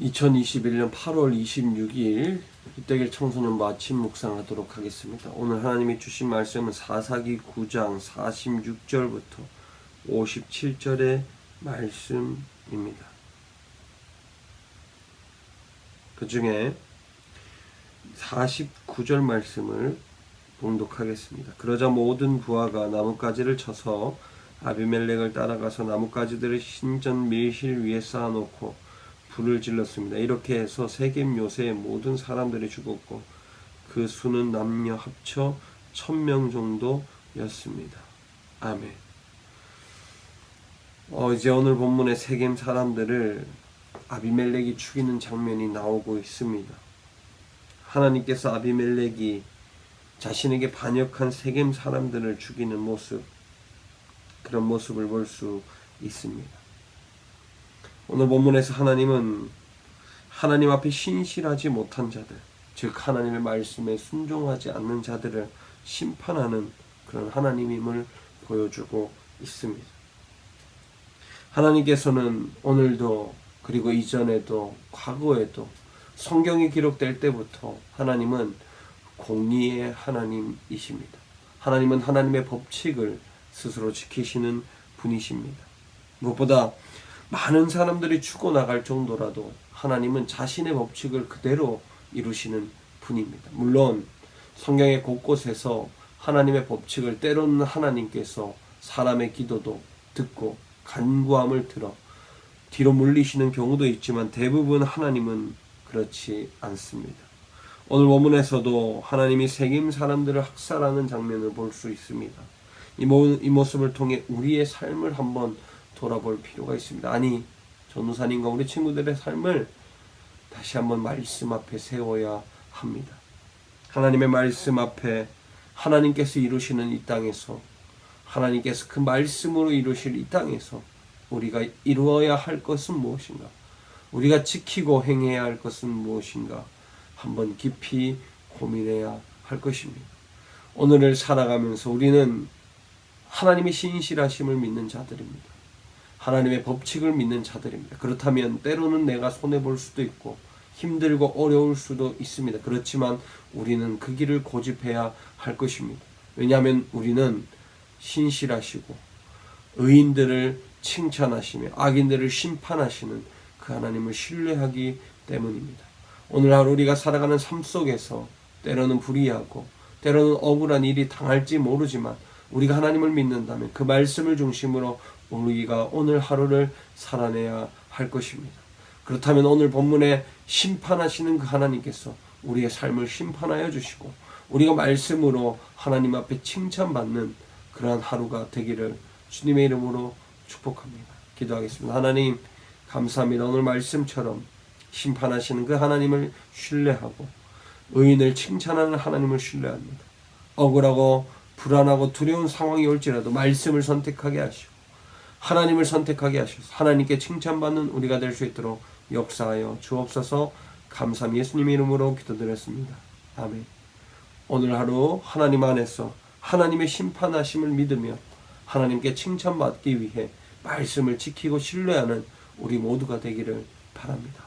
2021년 8월 26일 이때길 청소년 마침 묵상하도록 하겠습니다. 오늘 하나님이 주신 말씀은 사사기 9장 46절부터 57절의 말씀입니다. 그 중에 49절 말씀을 봉독하겠습니다. 그러자 모든 부하가 나뭇가지를 쳐서 아비멜렉을 따라가서 나뭇가지들을 신전 밀실 위에 쌓아놓고 불을 질렀습니다. 이렇게 해서 세겜 요새의 모든 사람들이 죽었고 그 수는 남녀 합쳐 천 명 정도였습니다. 아멘. 어, 이제 오늘 본문의 세겜 사람들을 아비멜렉이 죽이는 장면이 나오고 있습니다. 하나님께서 아비멜렉이 자신에게 반역한 세겜 사람들을 죽이는 모습 그런 모습을 볼 수 있습니다. 오늘 본문에서 하나님은 하나님 앞에 신실하지 못한 자들, 즉 하나님의 말씀에 순종하지 않는 자들을 심판하는 그런 하나님임을 보여주고 있습니다. 하나님께서는 오늘도 그리고 이전에도 과거에도 성경이 기록될 때부터 하나님은 공의의 하나님이십니다. 하나님은 하나님의 법칙을 스스로 지키시는 분이십니다. 무엇보다 많은 사람들이 죽어 나갈 정도라도 하나님은 자신의 법칙을 그대로 이루시는 분입니다. 물론 성경의 곳곳에서 하나님의 법칙을 때로는 하나님께서 사람의 기도도 듣고 간구함을 들어 뒤로 물리시는 경우도 있지만 대부분 하나님은 그렇지 않습니다. 오늘 본문에서도 하나님이 세겜 사람들을 학살하는 장면을 볼 수 있습니다. 이 모습을 통해 우리의 삶을 한번 돌아볼 필요가 있습니다. 아니, 전우사님과 우리 친구들의 삶을 다시 한번 말씀 앞에 세워야 합니다. 하나님의 말씀 앞에 하나님께서 이루시는 이 땅에서 하나님께서 그 말씀으로 이루실 이 땅에서 우리가 이루어야 할 것은 무엇인가? 우리가 지키고 행해야 할 것은 무엇인가? 한번 깊이 고민해야 할 것입니다. 오늘을 살아가면서 우리는 하나님의 신실하심을 믿는 자들입니다. 하나님의 법칙을 믿는 자들입니다. 그렇다면 때로는 내가 손해 볼 수도 있고 힘들고 어려울 수도 있습니다. 그렇지만 우리는 그 길을 고집해야 할 것입니다. 왜냐하면 우리는 신실하시고 의인들을 칭찬하시며 악인들을 심판하시는 그 하나님을 신뢰하기 때문입니다. 오늘 하루 우리가 살아가는 삶 속에서 때로는 불의하고 때로는 억울한 일이 당할지 모르지만 우리가 하나님을 믿는다면 그 말씀을 중심으로 우리가 오늘 하루를 살아내야 할 것입니다. 그렇다면 오늘 본문에 심판하시는 그 하나님께서 우리의 삶을 심판하여 주시고 우리가 말씀으로 하나님 앞에 칭찬받는 그러한 하루가 되기를 주님의 이름으로 축복합니다. 기도하겠습니다. 하나님 감사합니다. 오늘 말씀처럼 심판하시는 그 하나님을 신뢰하고 의인을 칭찬하는 하나님을 신뢰합니다. 억울하고 불안하고 두려운 상황이 올지라도 말씀을 선택하게 하시고 하나님을 선택하게 하셔서 하나님께 칭찬받는 우리가 될 수 있도록 역사하여 주옵소서 감사함 예수님의 이름으로 기도드렸습니다. 아멘. 오늘 하루 하나님 안에서 하나님의 심판하심을 믿으며 하나님께 칭찬받기 위해 말씀을 지키고 신뢰하는 우리 모두가 되기를 바랍니다.